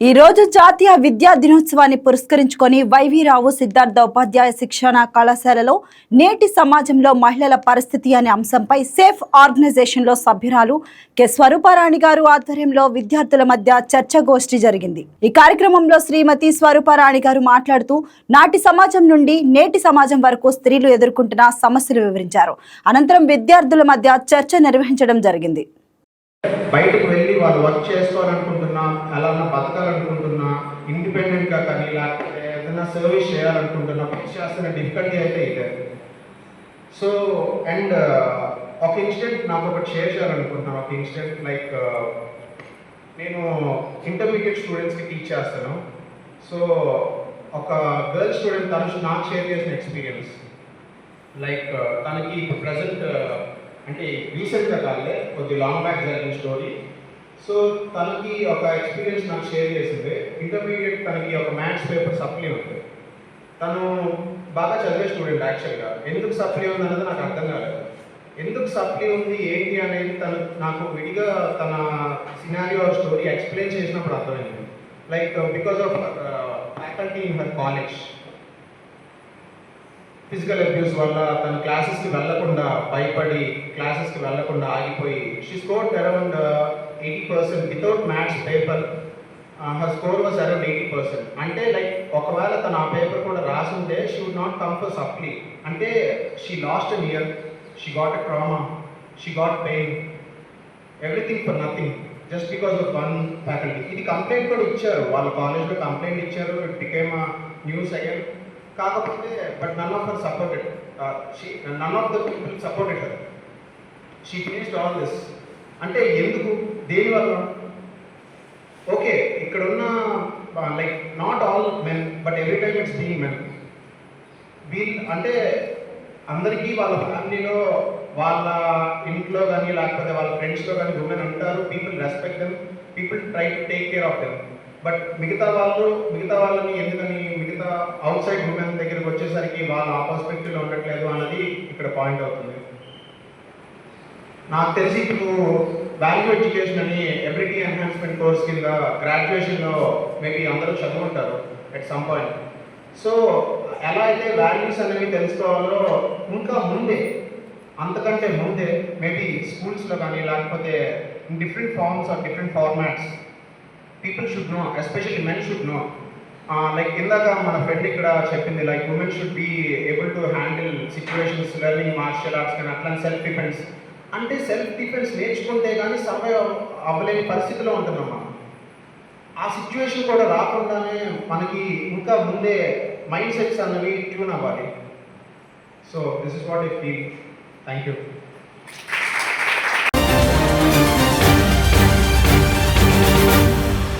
ఈ రోజు జాతీయ విద్యా దినోత్సవాన్ని పురస్కరించుకొని వైవీరావు సిద్ధార్థ ఉపాధ్యాయ శిక్షణ కళాశాలలో నేటి సమాజంలో మహిళల పరిస్థితి అనే అంశంపై సేఫ్ ఆర్గనైజేషన్లో సభ్యురాలు కె స్వరూపారాణి గారు ఆధ్వర్యంలో విద్యార్థుల మధ్య చర్చగోష్ఠి జరిగింది. ఈ కార్యక్రమంలో శ్రీమతి స్వరూపారాణి గారు మాట్లాడుతూ నాటి సమాజం నుండి నేటి సమాజం వరకు స్త్రీలు ఎదుర్కొంటున్న సమస్యలు వివరించారు. అనంతరం విద్యార్థుల మధ్య చర్చ నిర్వహించడం జరిగింది. బయటకు వెళ్ళి వాళ్ళు వర్క్ చేసుకోవాలనుకుంటున్నా అలా బతకాలనుకుంటున్నా ఇండిపెండెంట్గా కానీ లేకపోతే ఏదైనా సర్వీస్ చేయాలనుకుంటున్నా ఫేస్ చేస్తున్న డిఫికల్టీ అయితే ఇదే. సో అండ్ ఒక ఇన్సిడెంట్ నాకు ఒకటి షేర్ చేయాలనుకుంటున్నాను ఒక ఇన్సిడెంట్ లైక్ నేను ఇంటర్మీడియట్ స్టూడెంట్స్కి టీచ్ చేస్తాను. సో ఒక గర్ల్ స్టూడెంట్ తను నాకు షేర్ చేసిన ఎక్స్పీరియన్స్. లైక్ తనకి ఇప్పుడు ప్రజెంట్ అంటే రీసెంట్గా కాలే కొద్ది లాంగ్ బ్యాక్ జరిగిన స్టోరీ సో తనకి ఒక ఎక్స్పీరియన్స్ నాకు షేర్ చేసింది. ఇంటర్మీడియట్ తనకి ఒక మ్యాథ్స్ పేపర్ సప్లీ ఉంది. తను బాగా చదివే స్టూడెంట్ యాక్చువల్గా ఎందుకు సప్లీ ఉంది అన్నది నాకు అర్థం కాలేదు. ఎందుకు సప్లీ ఉంది ఏంటి అనేది తను నాకు విడిగా తన సినారియో స్టోరీ ఎక్స్ప్లెయిన్ చేసినప్పుడు అర్థమైంది. Like because of faculty in her college physical abuse వల్ల తన క్లాసెస్కి వెళ్ళకుండా భయపడి క్లాసెస్కి వెళ్ళకుండా ఆగిపోయి she scored around eighty percent without maths paper her score was around eighty percent అంటే లైక్ ఒకవేళ తను ఆ పేపర్ కూడా రాసుంటే she would not come for supply అంటే she lost an year she got a trauma she got pain everything for nothing just because of one faculty ఇది complaint కూడా ఇచ్చారు. వాళ్ళ కాలేజ్లో కంప్లైంట్ ఇచ్చారు. ఇట్ బికేమ్ న్యూస్ అయ్యారు. కాకపోతే but none of her supported none of the people supported her she finished all this అంటే ఎందుకు? దేనివల్ల ఓకే ఇక్కడ ఉన్న like not all men but every time it's being men వీళ్ళు అంటే అందరికీ వాళ్ళ ఫ్యామిలీలో వాళ్ళ ఇంట్లో కానీ లేకపోతే వాళ్ళ ఫ్రెండ్స్లో కానీ ఉమెన్ ఉంటారు. People respect them people try to take care of them but మిగతా వాళ్ళు మిగతా వాళ్ళని ఎందుకని మిగతా అవుట్ సైడ్ ఉమెన్ దగ్గరికి వచ్చేసరికి వాళ్ళ ఆ పర్స్పెక్టివ్లో ఉండట్లేదు అన్నది ఇక్కడ పాయింట్ అవుతుంది. నాకు తెలిసి ఇప్పుడు వాల్యూ ఎడ్యుకేషన్ అని ఎబిలిటీ ఎన్హాన్స్మెంట్ కోర్స్ కింద గ్రాడ్యుయేషన్లో మేబీ అందరూ చదువుకుంటారు అట్ సమ్ పాయింట్ సో ఎలా అయితే వాల్యూస్ అనేవి తెలుసుకోవాలో ఇంకా ముందే అంతకంటే ముందే మేబీ స్కూల్స్లో కానీ లేకపోతే different forms or different formats people should know especially men should know like ఇందాక మన ఫ్రెండ్ ఇక్కడ చెప్పింది like women should be able to handle situations learning martial arts కానీ అట్లా సెల్ఫ్ డిఫెన్స్ అంటే సెల్ఫ్ డిఫెన్స్ నేర్చుకుంటే కానీ సర్వైవ్ అవ్వలేని పరిస్థితిలో ఉంటున్నాం మనం. ఆ సిచ్యువేషన్ కూడా రాకుండానే మనకి ఇంకా ముందే మైండ్ సెట్స్ అన్నవి ట్యూన్ అవ్వాలి. So this is what I feel thank you